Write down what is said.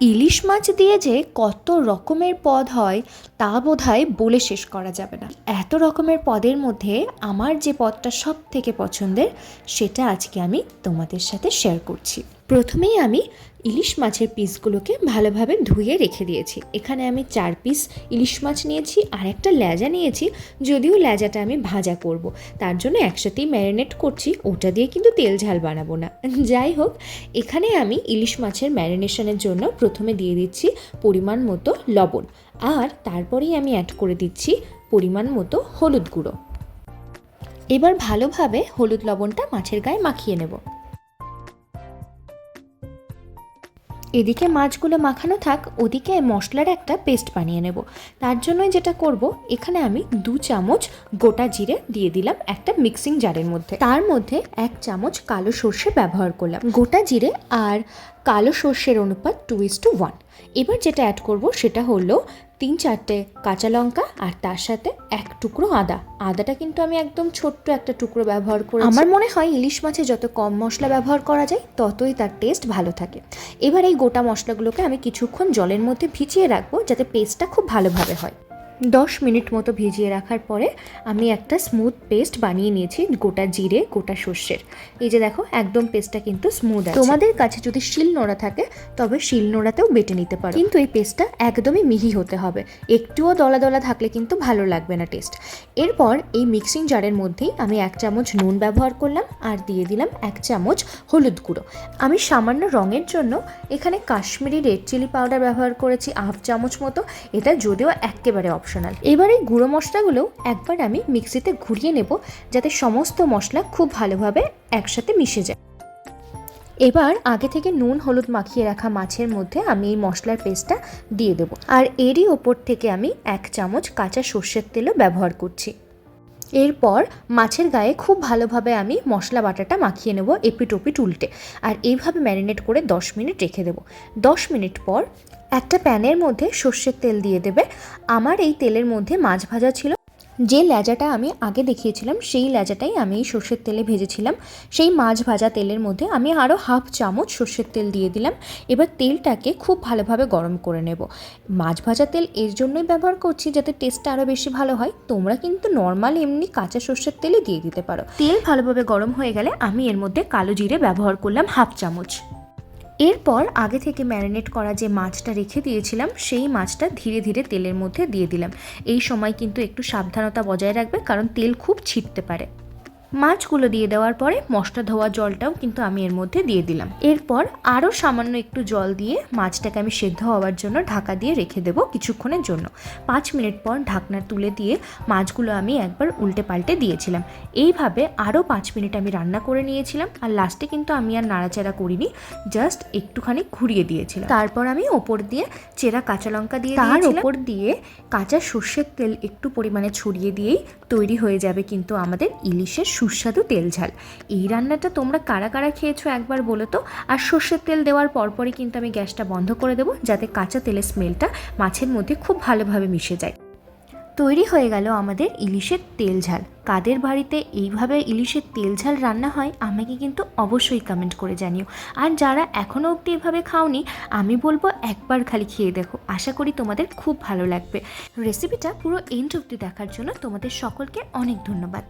ইলিশ মাছ দিয়ে যে কত রকমের পদ হয়, তা বোধহয় বলে শেষ করা যাবে না। এত রকমের পদের মধ্যে আমার যে পদটা সব থেকে পছন্দের, সেটা আজকে আমি তোমাদের সাথে শেয়ার করছি। প্রথমেই আমি ইলিশ মাছের পিসগুলোকে ভালোভাবে ধুয়ে রেখে দিয়েছি। এখানে আমি চার পিস ইলিশ মাছ নিয়েছি আর একটা ল্যাজা নিয়েছি, যদিও ল্যাজাটা আমি ভাজা করব। তার জন্য একসাথেই ম্যারিনেট করছি, ওটা দিয়ে কিন্তু তেল ঝাল বানাবো না। যাই হোক, এখানে আমি ইলিশ মাছের ম্যারিনেশনের জন্য প্রথমে দিয়ে দিচ্ছি পরিমাণ মতো লবণ আর তারপরেই আমি অ্যাড করে দিচ্ছি পরিমাণ মতো হলুদ গুঁড়ো। এবার ভালোভাবে হলুদ লবণটা মাছের গায়ে মাখিয়ে নেব। এদিকে মাছগুলো মাখানো থাক, ওদিকে মশলার একটা পেস্ট বানিয়ে নেব। তার জন্যই যেটা করব, এখানে আমি দু চামচ গোটা জিরে দিয়ে দিলাম একটা মিক্সিং জারের মধ্যে। তার মধ্যে এক চামচ কালো সর্ষে ব্যবহার করলাম। গোটা জিরে আর কালো সর্ষের অনুপাত টু ইস টু ওয়ান এবার যেটা অ্যাড করব সেটা হলো তিন চারটে কাঁচা লঙ্কা আর তার সাথে এক টুকরো আদা। আদাটা কিন্তু আমি একদম ছোট্ট একটা টুকরো ব্যবহার করি আমার মনে হয় ইলিশ মাছে যত কম মশলা ব্যবহার করা যায়, ততই তার টেস্ট ভালো থাকে। এবার এই গোটা মশলাগুলোকে আমি কিছুক্ষণ জলের মধ্যে ভিজিয়ে রাখব যাতে পেস্টটা খুব ভালোভাবে হয়। দশ মিনিট মতো ভিজিয়ে রাখার পরে আমি একটা স্মুথ পেস্ট বানিয়ে নিয়েছি, গোটা জিরে, গোটা সর্ষের। এই যে দেখো, একদম পেস্টটা কিন্তু স্মুথ আছে। তোমাদের কাছে যদি শিল নোড়া থাকে, তবে শিল নোড়াতেও বেটে নিতে পারো। কিন্তু এই পেস্টটা একদমই মিহি হতে হবে। একটুও দলা দলা থাকলে কিন্তু ভালো লাগবে না টেস্ট এরপর এই মিক্সিং জারের মধ্যেই আমি এক চামচ নুন ব্যবহার করলাম আর দিয়ে দিলাম এক চামচ হলুদ গুঁড়ো। আমি সামান্য রঙের জন্য এখানে কাশ্মীরি রেড চিলি পাউডার ব্যবহার করেছি হাফ চামচ মতো। এটা যদিও একেবারে অপশনাল এবার এই গুঁড়ো মশলাগুলো একবার আমি মিক্সিতে ঘুরিয়ে নেব যাতে সমস্ত মশলা খুব ভালোভাবে একসাথে মিশে যায়। এবার আগে থেকে নুন, হলুদ মাখিয়ে রাখা মাছের মধ্যে আমি এই মশলার পেস্টটা দিয়ে দেবো। আর এরই ওপর থেকে আমি এক চামচ কাঁচা সর্ষের তেলও ব্যবহার করছি। এরপর মাছের গায়ে খুব ভালোভাবে আমি মশলা বাটাটা মাখিয়ে নেব এপি টপি উল্টে। আর এইভাবে ম্যারিনেট করে 10 মিনিট রেখে দেবো। 10 মিনিট পর একটা প্যানের মধ্যে সর্ষের তেল দিয়ে দেবে। আমার এই তেলের মধ্যে মাছ ভাজা ছিল যে ল্যাজাটা আমি আগে দেখিয়েছিলাম, সেই ল্যাজাটাই আমি সর্ষের তেলে ভেজেছিলাম। সেই মাছ ভাজা তেলের মধ্যে আমি আরও হাফ চামচ সর্ষের তেল দিয়ে দিলাম। এবার তেলটাকে খুব ভালোভাবে গরম করে নেব। মাছ ভাজা তেল এর জন্যই ব্যবহার করছি যাতে টেস্টটা আরও বেশি ভালো হয়। তোমরা কিন্তু নর্মাল এমনি কাঁচা সর্ষের তেলে দিয়ে দিতে পারো। তেল ভালোভাবে গরম হয়ে গেলে আমি এর মধ্যে কালো জিরে ব্যবহার করলাম হাফ চামচ। এরপর আগে থেকে ম্যারিনেট করা যে মাছটা রেখে দিয়েছিলাম, সেই মাছটা ধীরে ধীরে তেলের মধ্যে দিয়ে দিলাম। এই সময় কিন্তু একটু সাবধানতা বজায় রাখবে, কারণ তেল খুব ছিটতে পারে। মাছগুলো দিয়ে দেওয়ার পরে মশলা ধোয়া জলটাও কিন্তু আমি এর মধ্যে দিয়ে দিলাম। এরপর আরও সামান্য একটু জল দিয়ে মাছটাকে আমি সেদ্ধ হওয়ার জন্য ঢাকা দিয়ে রেখে দেবো কিছুক্ষণের জন্য। পাঁচ মিনিট পর ঢাকনা তুলে দিয়ে মাছগুলো আমি একবার উল্টে পাল্টে দিয়েছিলাম। এইভাবে আরও পাঁচ মিনিট আমি রান্না করে নিয়েছিলাম আর লাস্টে কিন্তু আমি আর নাড়াচাড়া করিনি জাস্ট একটুখানি ঘুরিয়ে দিয়েছিলাম। তারপর আমি ওপর দিয়ে চেরা কাঁচা লঙ্কা দিয়ে তার ওপর দিয়ে কাঁচা সর্ষের তেল একটু পরিমাণে ছড়িয়ে দিয়েই তৈরি হয়ে যাবে কিন্তু আমাদের ইলিশের সুস্বাদু তেল ঝাল। এই রান্নাটা তোমরা কারা কারা খেয়েছো একবার বলো তো? আর সর্ষের তেল দেওয়ার পরপরই কিন্তু আমি গ্যাসটা বন্ধ করে দেবো, যাতে কাঁচা তেলের স্মেলটা মাছের মধ্যে খুব ভালোভাবে মিশে যায়। তৈরি হয়ে গেল আমাদের ইলিশের তেল ঝাল। কাদের বাড়িতে এইভাবে ইলিশের তেল ঝাল রান্না হয়, আমাকে কিন্তু অবশ্যই কমেন্ট করে জানিও। আর যারা এখনও অবধি এভাবে খাওনি, আমি বলব একবার খালি খেয়ে দেখো। আশা করি তোমাদের খুব ভালো লাগবে। রেসিপিটা পুরো এন্ড অবধি দেখার জন্য তোমাদের সকলকে অনেক ধন্যবাদ।